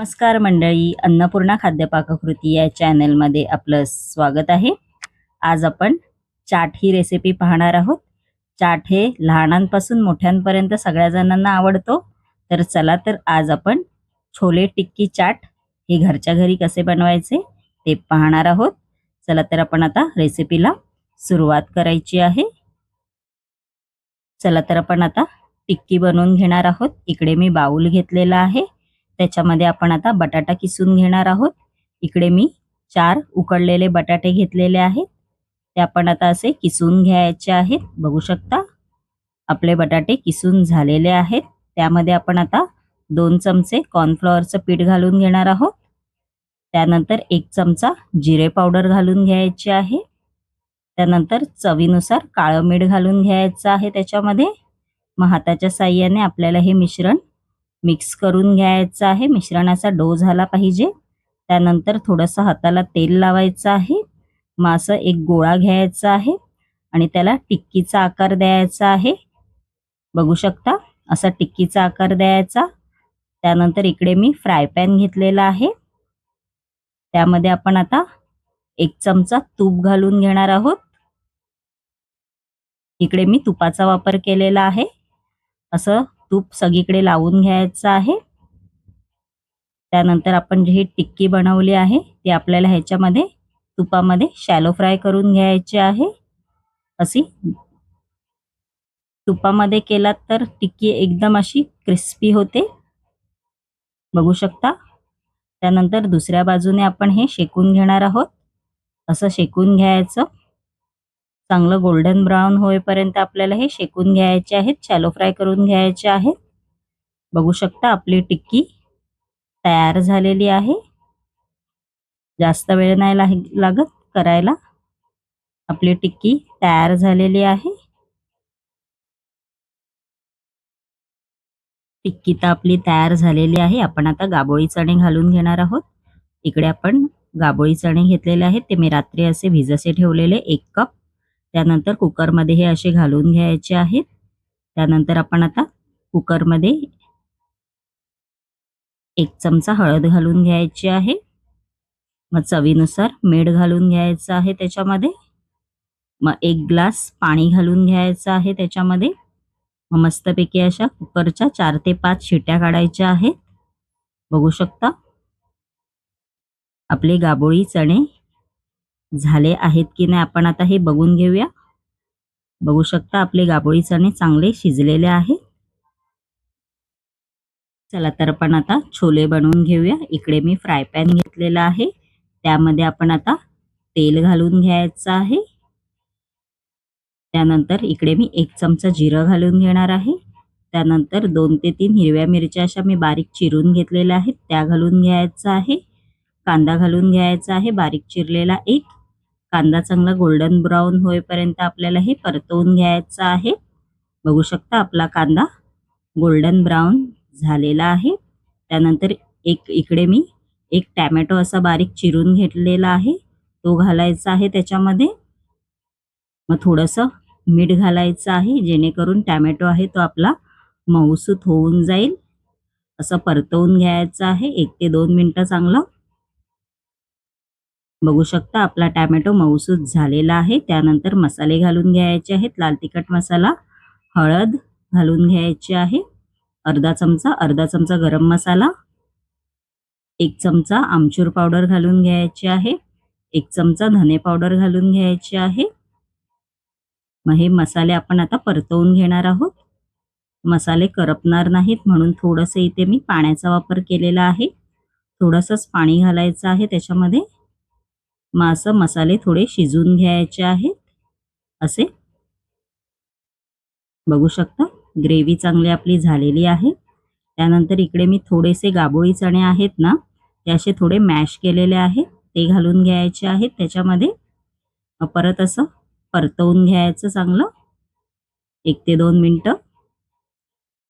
नमस्कार मंडळी अन्नपूर्णा खाद्यपाककृती या चॅनलमध्ये आपलं स्वागत आहे. आज आपण चाट ही रेसिपी पाहणार आहोत. चाट हे लहानांपासून मोठ्यांपर्यंत सगळ्या जणांना आवडतो. तर चला तर आज आपण छोले टिक्की चाट हे घरच्या घरी कसे बनवायचे ते पाहणार आहोत. चला तर आपण आता रेसिपीला सुरुवात करायची आहे. चला तर आपण आता टिक्की बनवून घेणार आहोत. इकडे मी बाऊल घेतलेला आहे. त्याच्यामध्ये आपण आता बटाटा किसून घेणार आहोत. इकडे मी चार उकडलेले बटाटे घेतलेले आहेत. ते आपण आता असे किसून घ्यायचे आहेत. बघू शकता आपले बटाटे किसून झालेले आहेत. त्यामध्ये आपण आता दोन चमचे कॉर्नफ्लॉवरचं पीठ घालून घेणार आहोत. त्यानंतर एक चमचा जिरे पावडर घालून घ्यायचे आहे. त्यानंतर चवीनुसार काळं मीठ घालून घ्यायचं आहे त्याच्यामध्ये. मग हाताच्या साह्याने आपल्याला हे मिश्रण मिक्स करून घ्यायचं आहे. मिश्रणाचा डो झाला पाहिजे. त्यानंतर थोडंसं हाताला तेल लावायचं आहे. मग असं एक गोळा घ्यायचा आहे आणि त्याला टिक्कीचा आकार द्यायचा आहे. बघू शकता? असा टिक्कीचा आकार द्यायचा. त्यानंतर इकडे मी फ्राय पॅन घेतलेला आहे. त्यामध्ये आपण आता एक चमचा तूप घालून घेणार आहोत. इकडे मी तुपाचा वापर केलेला आहे. असं तूप सगळीकडे लावून घ्यायचं आहे. त्यानंतर आपण जी ही टिक्की बनवली आहे ती आपल्याला ह्याच्यामध्ये तुपामध्ये शॅलो फ्राय करून घ्यायची आहे. अशी तुपामध्ये केलात तर टिक्की एकदम अशी क्रिस्पी होते. बघू शकता. त्यानंतर दुसऱ्या बाजूने आपण हे शेकून घेणार आहोत. असं शेकून घ्यायचं. चांगलं गोल्डन ब्राऊन होईपर्यंत आपल्याला हे शेकून घ्यायचे आहेत शॅलो फ्राय करून घ्यायचे आहेत. बघू शकता आपली टिक्की तयार झालेली आहे. जास्त वेळ नाही लागत करायला. आपली टिक्की तयार झालेली आहे. टिक्की तर आपली तयार झालेली आहे. आपण आता गाबोळी चणे घालून घेणार आहोत. इकडे आपण गाबोळी चणे घेतलेले आहेत. ते मी रात्री असे भिजसे ठेवलेले. एक कप त्यानंतर कुकरमध्ये हे असे घालून घ्यायचे आहेत. त्यानंतर आपण आता कुकरमध्ये एक चमचा हळद घालून घ्यायची आहे. मग चवीनुसार मीठ घालून घ्यायचं आहे त्याच्यामध्ये. मग एक ग्लास पाणी घालून घ्यायचं आहे त्याच्यामध्ये. मग मस्तपैकी अशा कुकरच्या चार ते पाच शिट्या काढायच्या आहेत. बघू शकता. आपले गाबोळी चणे झाले आहेत की नाही आपण आता हे बघून घेऊया. बघू शकता आपले गाबोळी चणे चांगले शिजलेले आहे चला तर आपण आता छोले बनवून घेऊया. इकडे मी फ्राय पॅन घेतलेला आहे. त्यामध्ये आपण आता तेल घालून घ्यायचं आहे. त्यानंतर इकडे मी एक चमचा जिरं घालून घेणार आहे. त्यानंतर दोन ते तीन हिरव्या मिरच्या अशा मी बारीक चिरून घेतलेल्या आहेत. त्या घालून घ्यायचं आहे. कांदा घालून घ्यायचा आहे. बारीक चिरलेला एक. कांदा चांगला गोल्डन ब्राऊन होईपर्यंत आपल्याला हे परतवून घ्यायचं आहे. बघू शकता आपला कांदा गोल्डन ब्राऊन झालेला आहे. त्यानंतर एक इकडे मी एक टॅमॅटो असा बारीक चिरून घेतलेला आहे. तो घालायचा आहे त्याच्यामध्ये. मग थोडंसं मीठ घालायचं आहे जेणेकरून टॅमॅटो आहे तो आपला मऊसूत होऊन जाईल. असं परतवून घ्यायचं आहे. एक ते दोन मिनटं चांगलं बघू शकता आपला टॅमॅटो मऊसूस झालेला आहे. त्यानंतर मसाले घालून घ्यायचे आहेत. लाल तिखट मसाला हळद घालून घ्यायची आहे. अर्धा चमचा अर्धा चमचा गरम मसाला एक चमचा आमचूर पावडर घालून घ्यायची आहे. एक चमचा धने पावडर घालून घ्यायचे आहे. मग हे मसाले आपण आता परतवून घेणार आहोत. मसाले करपणार नाहीत म्हणून थोडंसं इथे मी पाण्याचा वापर केलेला आहे. थोडंसंच पाणी घालायचं आहे त्याच्यामध्ये. मग असं मसाले थोडे शिजून घ्यायचे आहेत. असे. बघू शकता ग्रेव्ही चांगली आपली झालेली आहे. त्यानंतर इकडे मी थोडेसे गाबोळी चणे आहेत ना ते असे थोडे मॅश केलेले आहेत. ते घालून घ्यायचे आहेत त्याच्यामध्ये. परत असं परतवून घ्यायचं चांगलं. एक ते दोन मिनटं.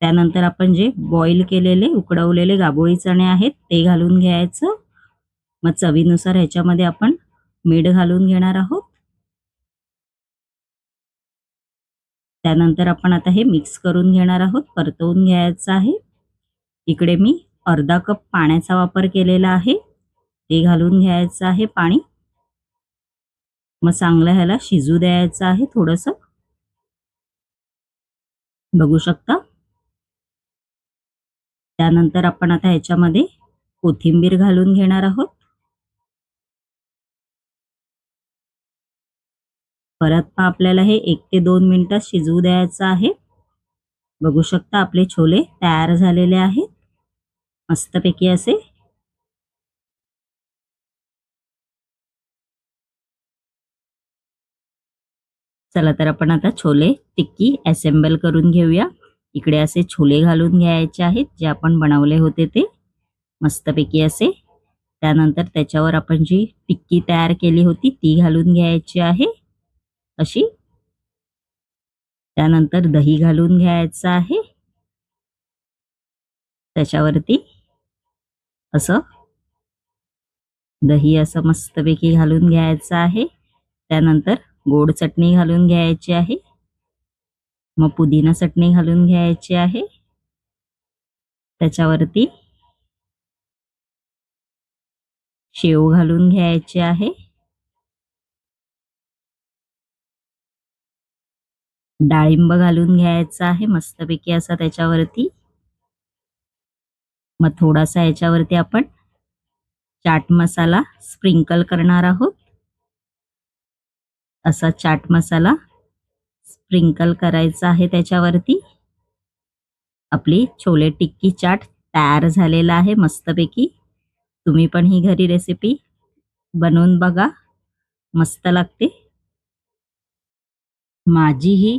त्यानंतर आपण जे बॉईल केलेले उकडवलेले गाबोळी चणे आहेत ते घालून घ्यायचं. मग चवीनुसार ह्याच्यामध्ये आपण मीठ घालून घेणार आहोत. त्यानंतर आपण आता हे मिक्स करून घेणार आहोत. परतवून घ्यायचं आहे. इकडे मी अर्धा कप पाण्याचा वापर केलेला आहे. ते घालून घ्यायचं आहे पाणी. मग चांगलं ह्याला शिजू द्यायचं आहे थोडस. बघू शकता. त्यानंतर आपण आता ह्याच्यामध्ये कोथिंबीर घालून घेणार आहोत. परत आपल्याला हे एक ते दोन मिनिटं शिजवू द्यायचं आहे. बघू शकता आपले छोले तयार झालेले आहेत. मस्तपैकी असे. चला तर आपण आता छोले टिक्की असेंबल करून घेऊया. इकडे असे छोले घालून घ्यायचे आहेत जे आपण बनवले होते ते. मस्तपैकी असे. त्यानंतर त्याच्यावर आपण जी टिक्की तयार केली होती ती घालून घ्यायची आहे. अशी. त्यानंतर दही घालून घ्यायचं आहे. त्याच्यावरती असं दही असं मस्तपैकी घालून घ्यायचं आहे. त्यानंतर गोड चटणी घालून घ्यायची आहे. मग पुदिना चटणी घालून घ्यायची आहे. त्याच्यावरती शेव घालून घ्यायचे आहे. डाळिंब घालून घ्यायचा आहे मस्तपैकी असा त्याच्यावरती. मग थोडासा याच्यावरती आपण चाट मसाला स्प्रिंकल करणार आहोत. असा चाट मसाला स्प्रिंकल करायचा आहे त्याच्यावरती. आपली छोले टिक्की चाट तयार झालेला आहे मस्तपैकी. तुम्ही पण ही घरी रेसिपी बनवून बघा. मस्त लागते. माझी ही